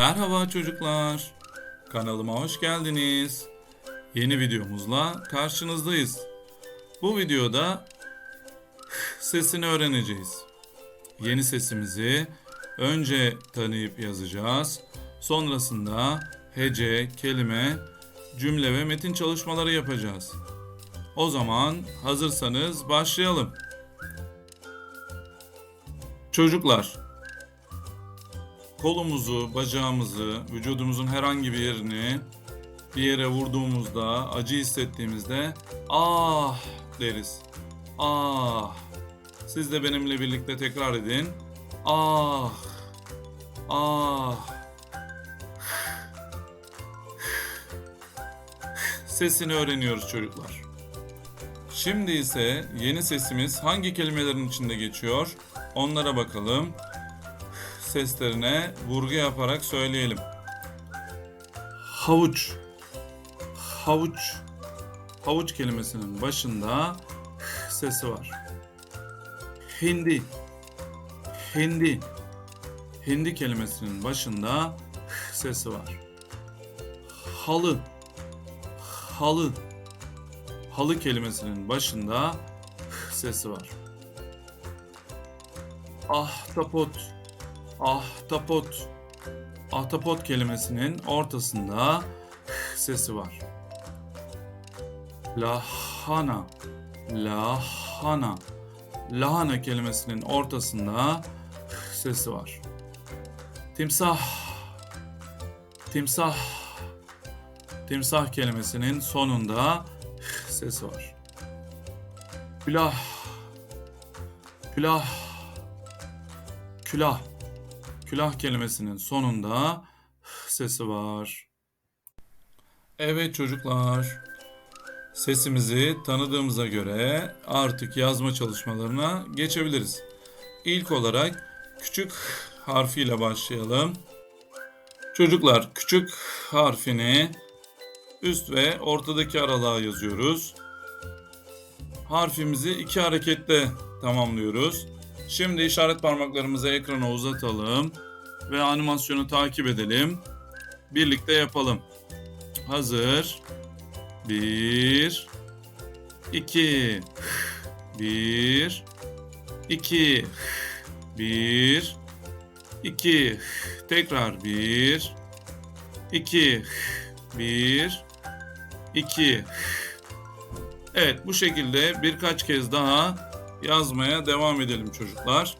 Merhaba çocuklar. Kanalıma hoş geldiniz. Yeni videomuzla karşınızdayız. Bu videoda sesini öğreneceğiz. Yeni sesimizi önce tanıyıp yazacağız. Sonrasında hece, kelime, cümle ve metin çalışmaları yapacağız. O zaman hazırsanız başlayalım. Çocuklar, kolumuzu, bacağımızı, vücudumuzun herhangi bir yerini bir yere vurduğumuzda, acı hissettiğimizde ah deriz. Ah. Siz de benimle birlikte tekrar edin. Ah. Ah. Sesini öğreniyoruz çocuklar. Şimdi ise yeni sesimiz hangi kelimelerin içinde geçiyor? Onlara bakalım seslerine vurgu yaparak söyleyelim. Havuç. Havuç. Havuç kelimesinin başında sesi var. Hindi. Hindi. Hindi kelimesinin başında sesi var. Halı. Halı. Halı kelimesinin başında sesi var. Ahtapot. Ahtapot. Ahtapot kelimesinin ortasında sesi var. Lahana. Lahana. Lahana kelimesinin ortasında sesi var. Timsah. Timsah. Timsah kelimesinin sonunda sesi var. Külah. Külah. Külah. Külah kelimesinin sonunda sesi var. Evet çocuklar. Sesimizi tanıdığımıza göre artık yazma çalışmalarına geçebiliriz. İlk olarak küçük harfiyle başlayalım. Çocuklar küçük harfini üst ve ortadaki aralığa yazıyoruz. Harfimizi iki hareketle tamamlıyoruz. Şimdi işaret parmaklarımızı ekrana uzatalım ve animasyonu takip edelim. Birlikte yapalım. Hazır. Bir, iki, bir, iki, bir, iki, tekrar bir, iki, bir, iki. Evet bu şekilde birkaç kez daha yazmaya devam edelim çocuklar.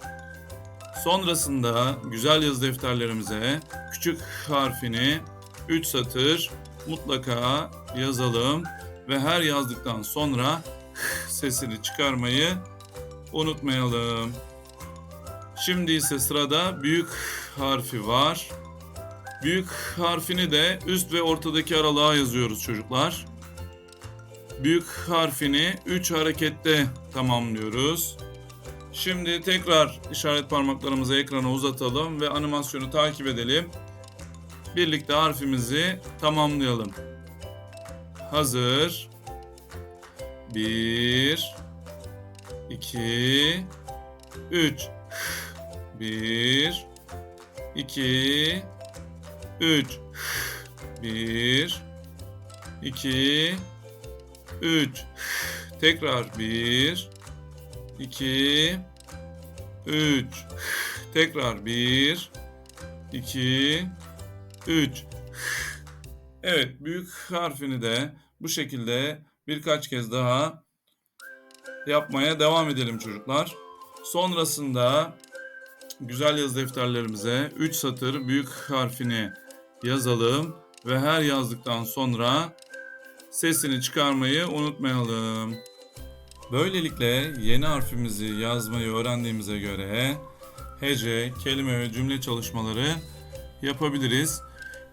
Sonrasında güzel yazı defterlerimize küçük harfini 3 satır mutlaka yazalım ve her yazdıktan sonra sesini çıkarmayı unutmayalım. Şimdi ise sırada büyük harfi var. Büyük harfini de üst ve ortadaki aralığa yazıyoruz çocuklar. Büyük harfini 3 harekette tamamlıyoruz. Şimdi tekrar işaret parmaklarımızı ekrana uzatalım ve animasyonu takip edelim. Birlikte harfimizi tamamlayalım. Hazır. 1 2 3 1 2 3 1 2 3 Tekrar 1 2 3 Tekrar 1 2 3 Evet büyük harfini de bu şekilde birkaç kez daha yapmaya devam edelim çocuklar. Sonrasında güzel yazı defterlerimize 3 satır büyük harfini yazalım ve her yazdıktan sonra sesini çıkarmayı unutmayalım. Böylelikle yeni harfimizi yazmayı öğrendiğimize göre hece, kelime ve cümle çalışmaları yapabiliriz.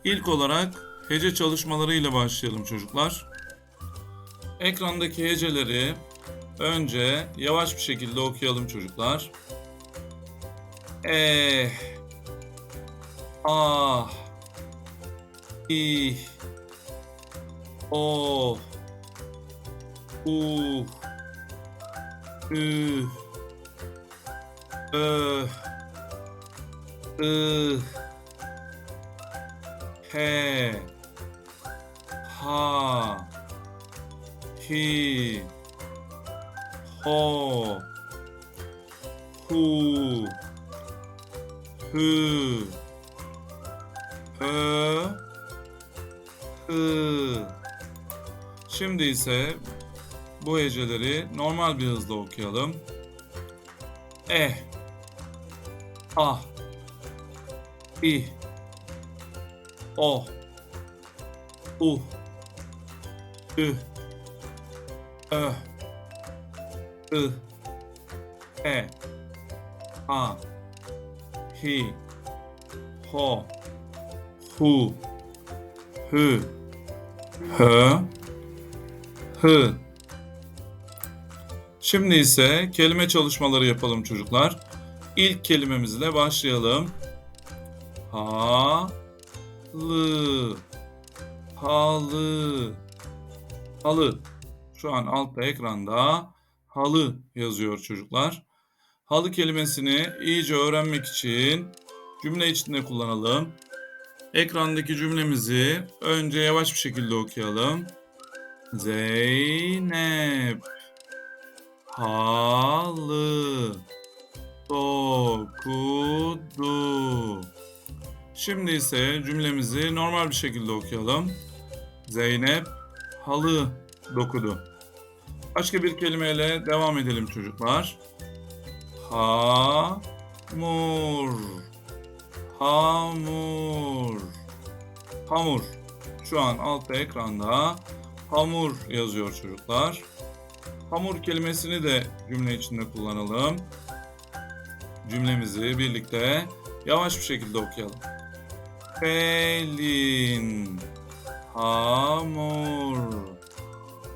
İlk olarak hece çalışmaları ile başlayalım çocuklar. Ekrandaki heceleri önce yavaş bir şekilde okuyalım çocuklar. Eh, ah, ih, o, u, ü, ö, ı, he, ha, hi, ho, hu, hü, ö, hı. Şimdi ise bu heceleri normal bir hızla okuyalım. Eh, ah, ih, oh, uh, üh, öh, ıh, he, ha, hi, ho, hu, hü, hö, hı. Şimdi ise kelime çalışmaları yapalım çocuklar. İlk kelimemizle başlayalım. Ha, lı, halı, halı. Şu an altta ekranda halı yazıyor çocuklar. Halı kelimesini iyice öğrenmek için cümle içinde kullanalım. Ekrandaki cümlemizi önce yavaş bir şekilde okuyalım. Zeynep halı dokudu. Şimdi ise cümlemizi normal bir şekilde okuyalım. Zeynep halı dokudu. Başka bir kelimeyle devam edelim çocuklar. Hamur. Hamur. Hamur. Şu an altta ekranda hamur yazıyor çocuklar. Hamur kelimesini de cümle içinde kullanalım. Cümlemizi birlikte yavaş bir şekilde okuyalım. Pelin hamur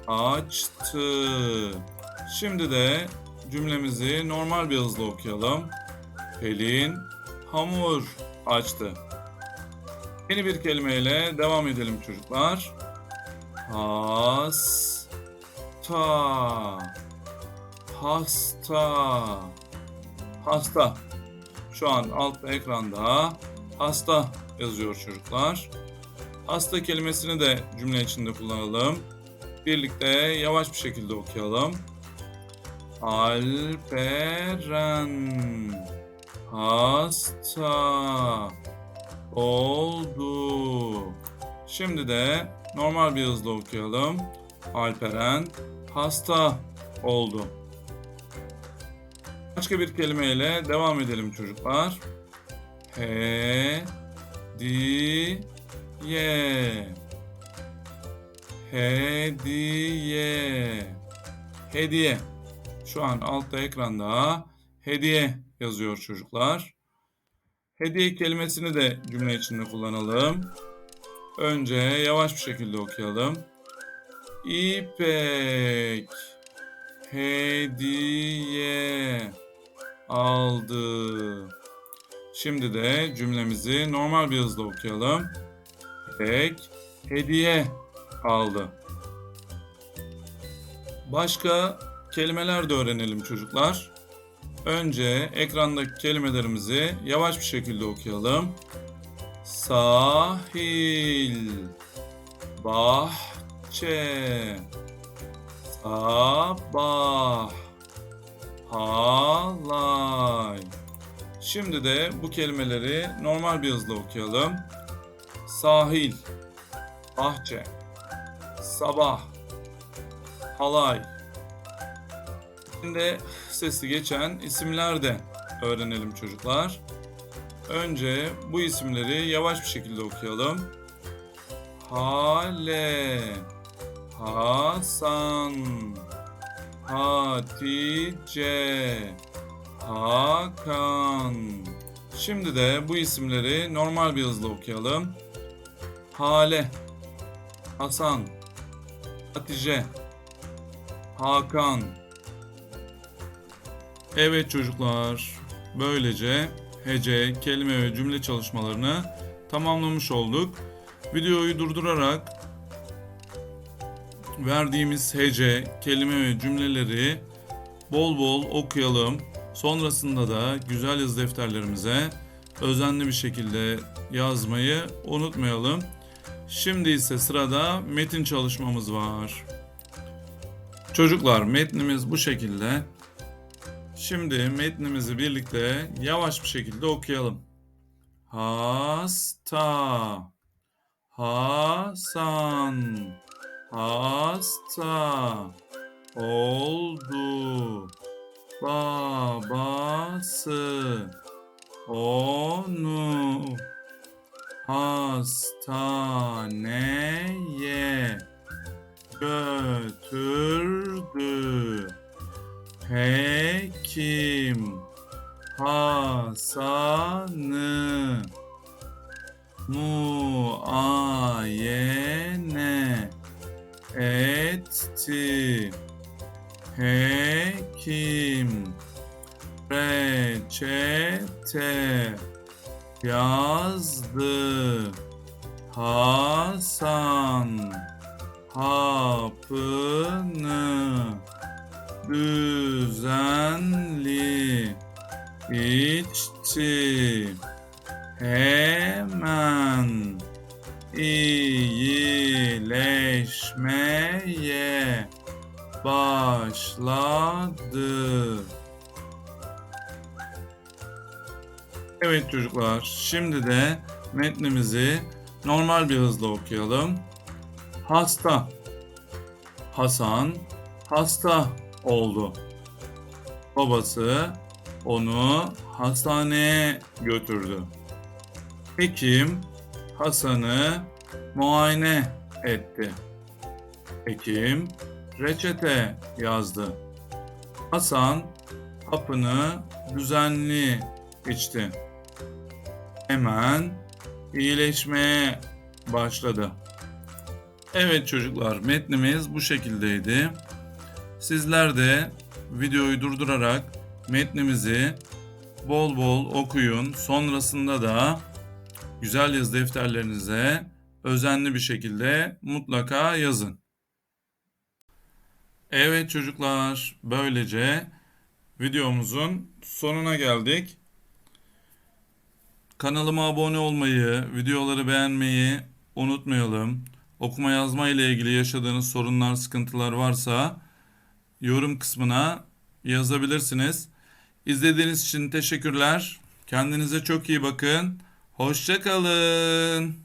açtı. Şimdi de cümlemizi normal bir hızla okuyalım. Pelin hamur açtı. Yeni bir kelimeyle devam edelim çocuklar. Hasta. Hasta. Hasta. Şu an altta ekranda hasta yazıyor çocuklar. Hasta kelimesini de cümle içinde kullanalım. Birlikte yavaş bir şekilde okuyalım. Alperen hasta oldu. Şimdi de normal bir hızla okuyalım. Alperen hasta oldu. Başka bir kelimeyle devam edelim çocuklar. He di ye hediye hediye şu an altta ekranda hediye yazıyor çocuklar. Hediye kelimesini de cümle içinde kullanalım. Önce yavaş bir şekilde okuyalım. İpek hediye aldı. Şimdi de cümlemizi normal bir hızla okuyalım. İpek hediye aldı. Başka kelimeler de öğrenelim çocuklar. Önce ekrandaki kelimelerimizi yavaş bir şekilde okuyalım. Sahil, bahçe, sabah, halay. Şimdi de bu kelimeleri normal bir hızla okuyalım. Sahil, bahçe, sabah, halay. Şimdi sesli geçen isimler de öğrenelim çocuklar. Önce bu isimleri yavaş bir şekilde okuyalım. Hale, Hasan, Hatice, Hakan. Şimdi de bu isimleri normal bir hızla okuyalım. Hale, Hasan, Hatice, Hakan. Evet çocuklar, böylece hece, kelime ve cümle çalışmalarını tamamlamış olduk. Videoyu durdurarak verdiğimiz hece, kelime ve cümleleri bol bol okuyalım. Sonrasında da güzel yazı defterlerimize özenli bir şekilde yazmayı unutmayalım. Şimdi ise sırada metin çalışmamız var. Çocuklar metnimiz bu şekilde. Şimdi metnimizi birlikte yavaş bir şekilde okuyalım. Hasta Hasan hasta oldu babası onu hastaneye götürdü. Hekim Hasan'ı muayene etti. Hekim reçete yazdı. Hasan hapını düzenli içti. Hemen iyileşmeye başladı. Evet çocuklar, şimdi de metnimizi normal bir hızla okuyalım. Hasta. Hasan hasta oldu. Babası onu hastaneye götürdü. Hekim Hasan'ı muayene etti. Hekim reçete yazdı. Hasan hapını düzenli içti. Hemen iyileşmeye başladı. Evet çocuklar metnimiz bu şekildeydi. Sizler de videoyu durdurarak metnimizi bol bol okuyun. Sonrasında da güzel yazı defterlerinize özenli bir şekilde mutlaka yazın. Evet çocuklar, böylece videomuzun sonuna geldik. Kanalıma abone olmayı, videoları beğenmeyi unutmayalım. Okuma yazma ile ilgili yaşadığınız sorunlar, sıkıntılar varsa yorum kısmına yazabilirsiniz. İzlediğiniz için teşekkürler. Kendinize çok iyi bakın. Hoşça kalın.